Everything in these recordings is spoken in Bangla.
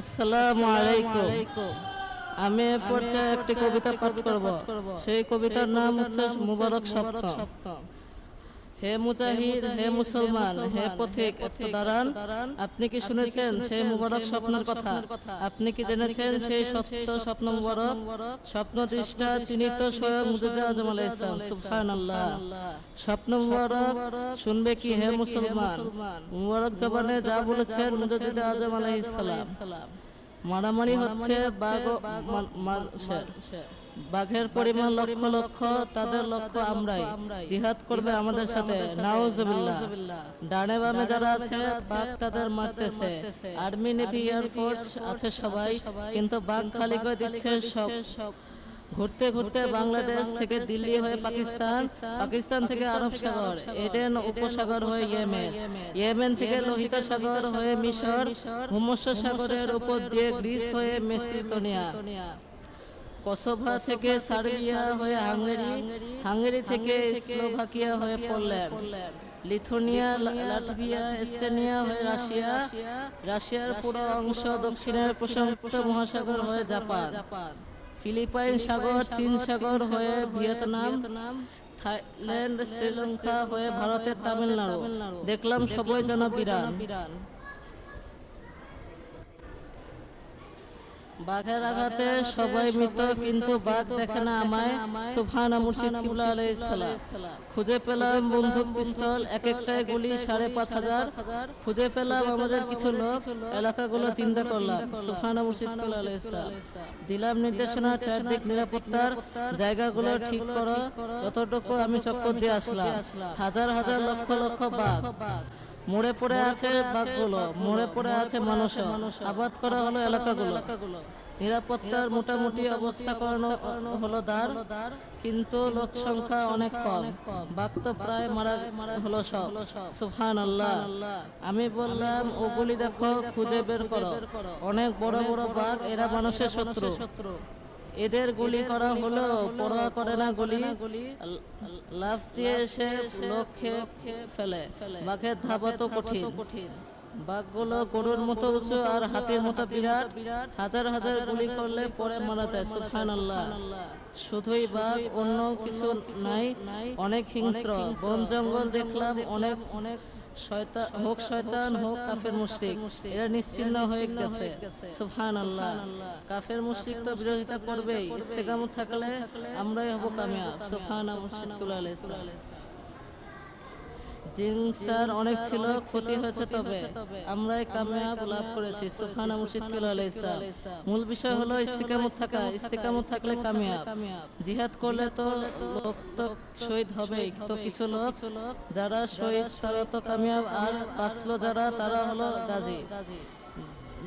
আসসালামু আলাইকুম। আমি একটি কবিতা পাঠ করব। সেই কবিতার নাম হচ্ছে মুবারক স্বপ্ন হে মুজাহিদ, হে মুসলমান, হে পথিক দাঁড়ান আপনি কি শুনেছেন সেই মুবারক স্বপ্নের কথা? আপনি কি জেনেছেন সেই সত্য স্বপ্ন মুবারক? স্বপ্ন দৃষ্টা তিনি তো স্বয়ং আজম আলাইহিস সালাম, সুবহানাল্লাহ। স্বপ্ন মুবারক শুনবে কি হে মুসলমান? মুবারক জবানে যা বলেছেন মুজিদ আজম আলাইহিস সালাম। মারামারি হচ্ছে বাঘ বাঘের পরিমাণ লক্ষ লক্ষ তাদের লক্ষ্য আমরাই। জিহাদ করবে আমাদের সাথে। ডানে বামে যারা আছে বাঘ তাদের মারতেছে। আর্মি নেভি এয়ারফোর্স আছে সবাই। কিন্তু বাঘ খালি করে দিচ্ছে সব। ঘুরতে ঘুরতে বাংলাদেশ থেকে দিল্লি হয়ে পাকিস্তান পাকিস্তান থেকে আরব সাগর এডেন উপসাগর হয়ে ইয়েমেন ইয়েমেন থেকে লোহিত সাগর হয়ে মিশর ভূমধ্য সাগরের উপর দিয়ে গ্রিস হয়ে মেসিডোনিয়া কসোভা থেকে সার্বিয়া হয়ে হাঙ্গেরি হাঙ্গেরি থেকে স্লোভাকিয়া হয়ে পোল্যান্ড। লিথুনিয়া লাটভিয়া এস্টোনিয়া হয়ে রাশিয়া। রাশিয়ার পুরো অংশ দক্ষিণের প্রশান্ত মহাসাগর হয়ে জাপান। ফিলিপাইন সাগর চীন সাগর হয়ে ভিয়েতনাম থাইল্যান্ড শ্রীলঙ্কা হয়ে ভারতের তামিলনাড়ু। দেখলাম সবাই যেন বিরান বাঘের আঘাতে সবাই মৃত কিন্তু বাঘ দেখে না আমায়। সুবহানা মুর্শিদ কিবলা আলাইহিস সালাম। খুঁজে পেলাম বন্দুক পিস্তল এক একটাই গুলি সাড়ে পাঁচ হাজার। খুঁজে পেলাম আমাদের কিছু লোক এলাকাগুলো চিন্তা করলাম। সুবহানা মুর্শিদ কিবলা আলাইহিস সালাম। দিলাম নির্দেশনা চারদিক নিরাপত্তার জায়গাগুলো ঠিক করো। যতটুকু আমি চক্কর দিয়ে আসলাম। হাজার হাজার লক্ষ লক্ষ বাঘ। মোড়ে পড়ে আছে বাঘগুলো মোড়ে পড়ে আছে মানুষ আবাদ করা হলো এলাকাগুলো। নিরাপত্তার মোটামুটি অবস্থা করানো হলো দার কিন্তু লোক সংখ্যা অনেক কম। বাঘ তো প্রায় মারা হলো সব। সুফান আল্লাহ আমি বললাম ওগুলি দেখো খুঁজে বের করো। অনেক বড় বড় বাঘ এরা মানুষের শত্রু। এদের গুলি করা হলো পরোয়া করে না গুলি। লাফ দিয়ে এসে লক্ষ্যে ফেলে। বাঘের ধাবা তো কঠিন। বাঘগুলো গরুর মতো উঁচু আর হাতির মতো বিরাট। হাজার হাজার গুলি করলে পরে মারা যায় সুফান আল্লাহ শুধুই বাঘ অন্য কিছু নাই অনেক হিংস্র। বন জঙ্গল দেখলাম অনেক অনেক শয়তান হোক শয়তান হোক কাফের মুশরিক। এরা নিশ্চিন্ন হয়ে গেছে। সুবহান আল্লাহ কাফের মুশরিক তো বিরোধিতা করবেই। ইস্তেকামত থাকলে আমরাই হব কামিয়াব। সুফান মুশরিকুল আলাইহিস জিনসার অনেক ছিল ক্ষতি হয়েছে তবে। আমরাই কামিয়াব লাভ করেছি। সুফান মুশিদকুল আলাইহিস সালাম। মূল বিষয় হলো ইস্তিকামত থাকা ইস্তিকামত থাকলে কামিয়াব। জিহাদ করলে তো লোক তো শহীদ হবেই তো কিছু লোক যারা শহীদ তারা তো কামিয়াব। আর বাঁচলো যারা তারা হলো গাজী।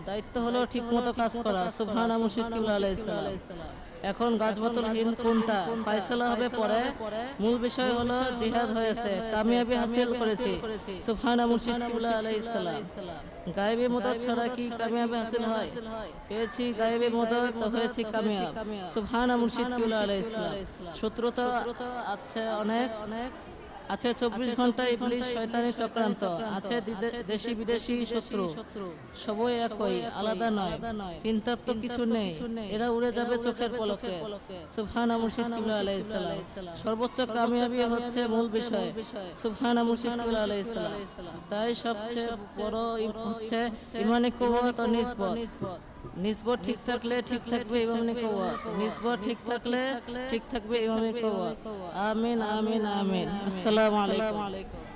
দায়িত্ব হলো ঠিক মতো কাজ করা। সুবহানা মুশিদকুল আলাইহিস সালাম। এখন গাছবাতুল হিন্দ কোনটা? ফয়সালা হবে পরে। মূল বিষয় হলো জিহাদ হয়েছে। কামিয়াবি হাসিল করেছি। সুবহানা মুর্শিদ কিবলা আলাইহিস সালাম। গায়েবী মদত ছাড়া কি কামিয়াবি হাসিল হয়? পেয়েছি গায়েবী মদত তো হয়েছি কামিয়াব সুবহানা মুর্শিদ কিবলা আলাইহিস সালাম। শত্রুতা আছে অনেক। অনেক। আছে চব্বিশ ঘণ্টা ইবলিশ শয়তানি চক্রান্ত। আছে দেশি বিদেশি শত্রু। সবই একই আলাদা নয়। চিন্তার তো কিছু নেই। এরা উড়ে যাবে চোখের পলকে। সুবহানা মুর্শিদ কিবলা আলাইহিস সালাম। সর্বোচ্চ কামিয়াবি হচ্ছে মূল বিষয়। সুবহানা মুর্শিদ কিবলা আলাইহিস সালাম। তাই সবচেয়ে বড় হচ্ছে ইমানি কুওয়াত ও নিসবত। নিসবত ঠিক থাকলে ঠিক থাকবে ইমানি কুওয়াত নিসবত ঠিক থাকলে ঠিক থাকবে ইমানি কুওয়াত আমিন আমিন আমিন। আসসালামু আলাইকুম।